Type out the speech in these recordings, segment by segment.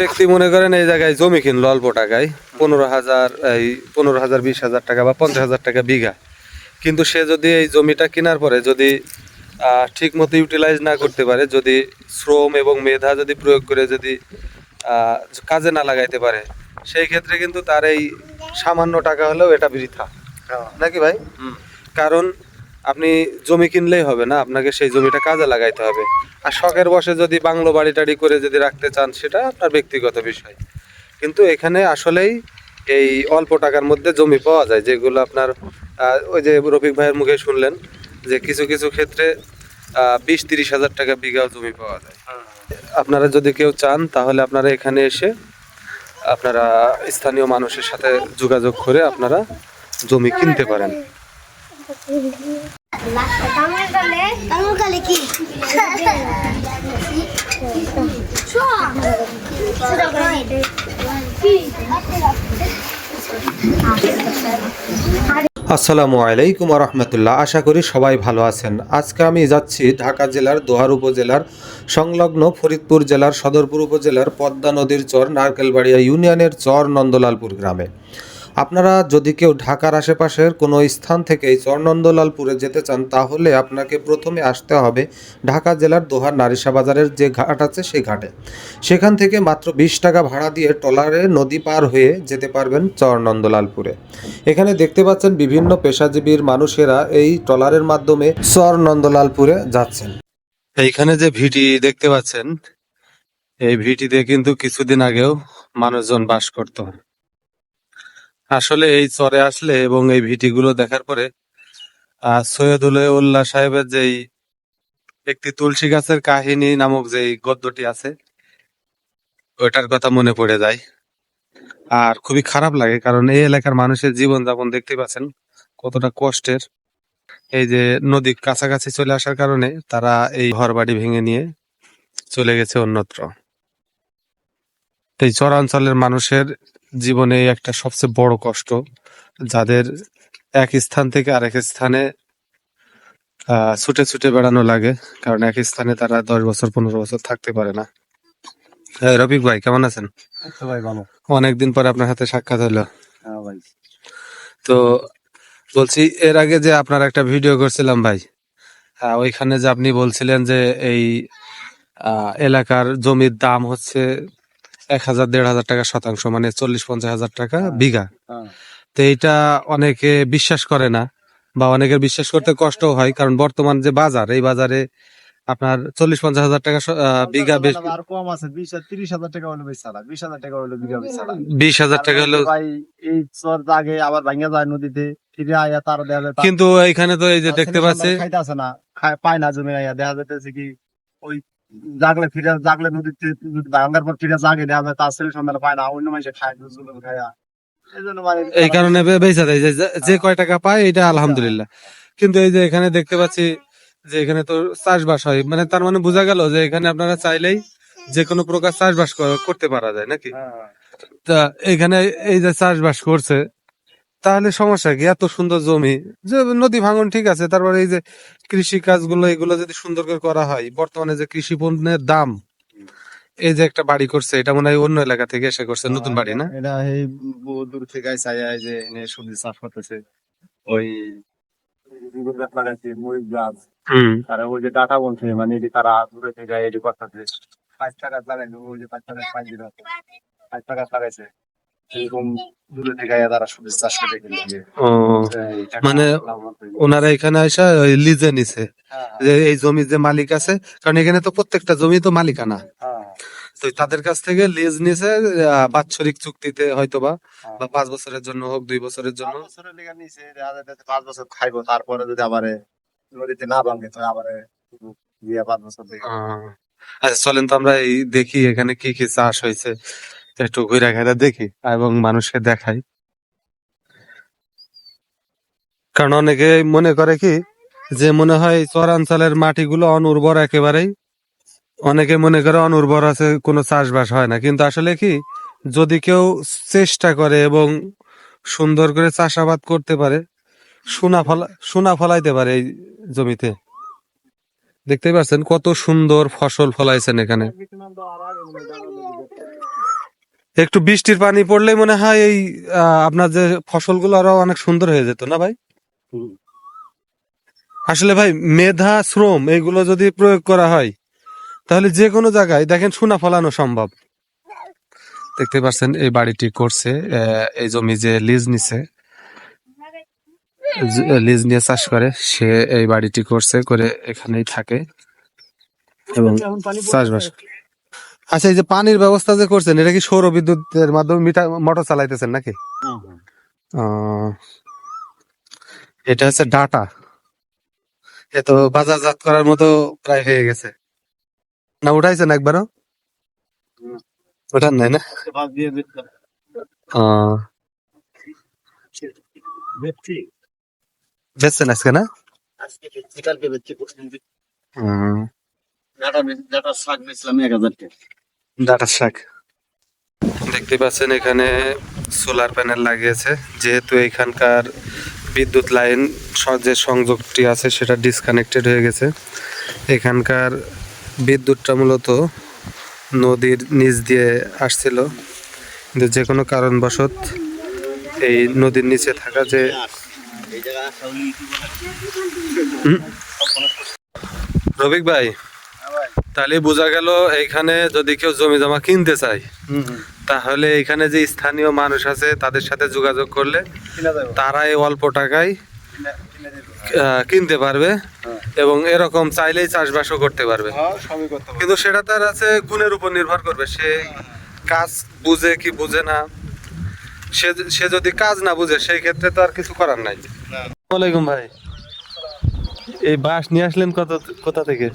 ব্যক্তি মনে করেন এই জায়গায় জমি কিনলো অল্প টাকায় পনেরো হাজার এই পনেরো হাজার বিশ হাজার টাকা বা পঞ্চাশ হাজার টাকা বিঘা। কিন্তু সে যদি এই জমিটা কেনার পরে যদি ঠিক মতো ইউটিলাইজ না করতে পারে যদি শ্রম এবং মেধা যদি প্রয়োগ করে যদি কাজে না লাগাইতে পারে সেই ক্ষেত্রে কিন্তু তার এই সামান্য টাকা হলেও এটা বৃথা। নাকি ভাই? কারণ আপনি জমি কিনলেই হবে না, আপনাকে সেই জমিটা কাজে লাগাইতে হবে। আর শখের বসে যদি বাংলো বাড়ি টাড়ি করে যদি রাখতে চান, সেটা আপনার ব্যক্তিগত বিষয়। কিন্তু এখানে আসলেই এই অল্প টাকার মধ্যে জমি পাওয়া যায়, যেগুলো আপনার ওই যে রফিক ভাইয়ের মুখে শুনলেন, যে কিছু কিছু ক্ষেত্রে বিশ তিরিশ হাজার টাকা বিঘা জমি পাওয়া যায়। আপনারা যদি কেউ চান, তাহলে আপনারা এখানে এসে আপনারা স্থানীয় মানুষের সাথে যোগাযোগ করে আপনারা জমি কিনতে পারেন। আসসালামু আলাইকুম রহমতুল্লাহ আশা করি সবাই ভালো আছেন। আজকে আমি যাচ্ছি ঢাকা জেলার দোহার উপজেলার সংলগ্ন ফরিদপুর জেলার সদরপুর উপজেলার পদ্মা নদীর চর নারকেলবাড়িয়া ইউনিয়নের চর নন্দলালপুর গ্রামে। আপনারা যদি কেউ ঢাকার আশেপাশের কোনো স্থান থেকে এই চর নন্দলালপুরে যেতে চান, তাহলে আপনাকে প্রথমে আসতে হবে ঢাকা জেলার দোহার নারিশা বাজারের যে ঘাট আছে সেই ঘাটে। সেখান থেকে মাত্র বিশ টাকা ভাড়া দিয়ে ট্রলারে নদী পার হয়ে যেতে পারবেন চর নন্দলালপুরে এখানে দেখতে পাচ্ছেন বিভিন্ন পেশাজীবীর মানুষেরা এই ট্রলারের মাধ্যমে চর নন্দলালপুরে যাচ্ছেন। এইখানে যে ভিটি দেখতে পাচ্ছেন, এই ভিটিতে কিন্তু কিছুদিন আগেও মানুষজন বাস করত। আসলে এই চরে আসলে এবং এই ভিটিগুলো দেখার পরে সৈয়দুল উল্লাহ সাহেবের যেই একটি তুলসী গাছের কাহিনী নামক যেই গদ্যটি আছে ওইটার কথা মনে পড়ে যায়। আর খুবই খারাপ লাগে কারণ এই এলাকার মানুষের জীবনযাপন দেখতে পাচ্ছেন কতটা কষ্টের। এই যে নদী কাছাকাছি চলে আসার কারণে তারা এই ঘর বাড়ি ভেঙে নিয়ে চলে গেছে অন্যত্র। এই চরাঞ্চলের মানুষের জীবনে একটা সবচেয়ে বড় কষ্ট যাদের এক স্থান থেকে আরেক স্থানে আহ ছুটে ছুটে বেড়ানো লাগে। কারণ এক স্থানে তারা দশ বছর পনেরো বছর থাকতে পারে না। রফিক ভাই কেমন আছেন? ভাই ভালো। অনেকদিন পরে আপনার হাতে সাক্ষাৎ হলো। হ্যাঁ ভাই। তো বলছি এর আগে যে আপনার একটা ভিডিও করছিলাম ভাই হ্যাঁ ওইখানে যে আপনি বলছিলেন যে এই এলাকার জমির দাম হচ্ছে এক হাজার দেড় হাজার টাকা শতাংশ মানে চল্লিশ পঞ্চাশ হাজার টাকা বিঘা। হ্যাঁ। তো এটা অনেকে বিশ্বাস করে না বা অনেকের বিশ্বাস করতে কষ্ট হয় কারণ বর্তমান যে বাজার এই বাজারে আপনার চল্লিশ পঞ্চাশ হাজার টাকা বিঘা বেশ আর কম আছে বিশ তিরিশ হাজার টাকা হলো বেশ চালা বিশ হাজার টাকা হলো বিঘা বেশ চালা বিশ হাজার টাকা হলো ভাই এই চর আগে আবার ভাঙ্গা যায় নদীতে ফিরে আয়া তার দেখা যায় কিন্তু এইখানে তো এই যে দেখতে পাচ্ছি খাইতে আসে না পায় না জমি আয়া দেখা যাইতেছে কি ওই জাগলে ফিরে জাগলে নদীতে যদি ভাঙ্গার পর ফিরে জাগে দেখা যায় তার ছেলে সন্তান পায় না অন্য মানুষে খায় জুলুম খায়া। এই মানে এই কারণে বেচা দেয়। যে কয় টাকা পায় এটা আলহামদুলিল্লাহ। কিন্তু এই যে এখানে দেখতে পাচ্ছি যে এখানে তো চাষবাস হয়। মানে তার মানে বোঝা গেল যে এখানে আপনারা চাইলেই যে কোনো প্রকার চাষবাস করতে পারা যায় নাকি? হ্যাঁ, তা এখানে এই যে চাষবাস করছে তাহলে সমস্যা কি? এত সুন্দর জমি। যে নদী ভাঙন ঠিক আছে তারপরে এই যে কৃষি কাজগুলো এগুলো যদি সুন্দর করে করা হয় বর্তমানে যে কৃষি পণ্যের দাম এই যে একটা বাড়ি করছে এটা মনে হয় অন্য এলাকা থেকে এসে করছে নতুন বাড়ি না? এটা এই বহু দূর থেকে চাই যে এনে সবজি চাষ করতেছে। ওই বেগুন গাছ লাগাইছে মরিচ গাছ। হুম। তারা ওই যে ডাটা বলছে মানে এটি তারা দূরে থেকে এটি করতেছে। পাঁচটা গাছ লাগাইছে ওই যে পাঁচটা গাছ পাঁচ দিন পাঁচটা গাছ লাগাইছে। এরকম দূরে থেকে তারা সবজি চাষ করে মানে ওনারা এখানে ওই লিজে নিছে। যে এই জমির যে মালিক আছে কারণ এখানে তো প্রত্যেকটা জমি তো মালিকানা। তো তাদের কাছ থেকে লিজ নিছে বাৎসরিক চুক্তিতে হয়তোবা বা পাঁচ বছরের জন্য হোক দুই বছরের জন্য। পাঁচ বছরের লেগে নিছে পাঁচ বছর খাইবো তারপরে যদি আবার নদীতে না ভাঙে তো আবার দিয়ে পাঁচ বছর আচ্ছা চলেন তো আমরা এই দেখি এখানে কি কি চাষ হয়েছে একটু ঘুরে ঘেরা দেখি এবং মানুষকে দেখাই। কারণ অনেকে মনে করে কি, যে মনে হয় চরাঞ্চলের মাটিগুলো অনুর্বর একেবারেই। অনেকে মনে করে অনুর্বর আছে, কোনো চাষবাস হয় না। কিন্তু আসলে কি, যদি কেউ চেষ্টা করে এবং সুন্দর করে চাষাবাদ করতে পারে, সোনা ফলা, সোনা ফলাইতে পারে এই জমিতে। দেখতে পাচ্ছেন কত সুন্দর ফসল ফলাইছেন এখানে। একটু বৃষ্টির পানি পড়লেই মনে হয় এই আহ, আপনার যে ফসলগুলো আরও অনেক সুন্দর হয়ে যেত না ভাই? আসলে ভাই মেধা শ্রম এগুলো যদি প্রয়োগ করা হয় তাহলে যে কোনো জায়গায় দেখেন সোনা ফলানো সম্ভব। দেখতে পাচ্ছেন এই বাড়িটি করছে আহ, এই জমি যে লিজ নিছে লিজ নিয়ে চাষ করে সে এই বাড়িটি করছে করে এখানেই থাকে। এবং চাষবাস আচ্ছা এই যে পানির ব্যবস্থা যে করছেন এটা কি সৌর বিদ্যুতের মাধ্যমে মিটার মোটর চালাইতেছেন নাকি? এটা হচ্ছে ডাটা। এ তো বাজারজাত করার মতো প্রায় হয়ে গেছে। না উঠাইছেন একবারও? ওঠান নাই না? বেচছেন আজকে না? শাক দেখতে পাচ্ছেন এখানে সোলার প্যানেল লাগিয়েছে। যেহেতু এখানকার বিদ্যুৎ লাইন যে সংযোগটি আছে সেটা ডিসকানেক্টেড হয়ে গেছে। এখানকার বিদ্যুৎটা মূলত নদীর নিচ দিয়ে আসছিল। কিন্তু যে কোনো কারণবশত এই নদীর নিচে থাকা যে? রবিক ভাই তাহলে বোঝা গেল এইখানে যদি কেউ জমি জমা কিনতে চায় তাহলে এখানে যে স্থানীয় মানুষ আছে তাদের সাথে যোগাযোগ করলে তারা এই অল্প টাকায় কিনতে পারবে এবং এরকম চাইলেই চাষবাসও করতে পারবে। কিন্তু সেটা তার আছে গুণের উপর নির্ভর করবে। সে কাজ বুঝে কি বুঝে না সে সে যদি কাজ না বুঝে সেই ক্ষেত্রে তো আর কিছু করার নাই। ভাই। এই বাঁশ নিয়ে আসলেন কত কোথা থেকে?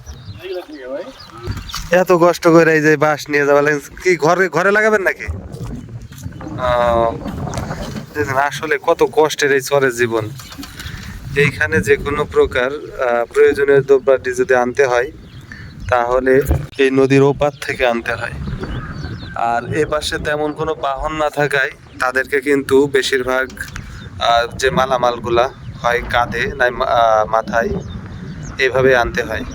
এত কষ্ট করে এই যে বাঁশ নিয়ে যাওয়া লাগছে। কি ঘরে ঘরে লাগাবেন নাকি? আসলে কত কষ্টের এই চরের জীবন। এইখানে যে কোনো প্রকার প্রয়োজনীয় দ্রব্যাদি যদি আনতে হয়, তাহলে এই নদীর ওপার থেকে আনতে হয়। আর এ পাশে তেমন কোনো বাহন না থাকায় তাদেরকে কিন্তু বেশিরভাগ যে মালামালগুলা হয় কাঁধে, নাই মাথায়, এভাবে আনতে হয়।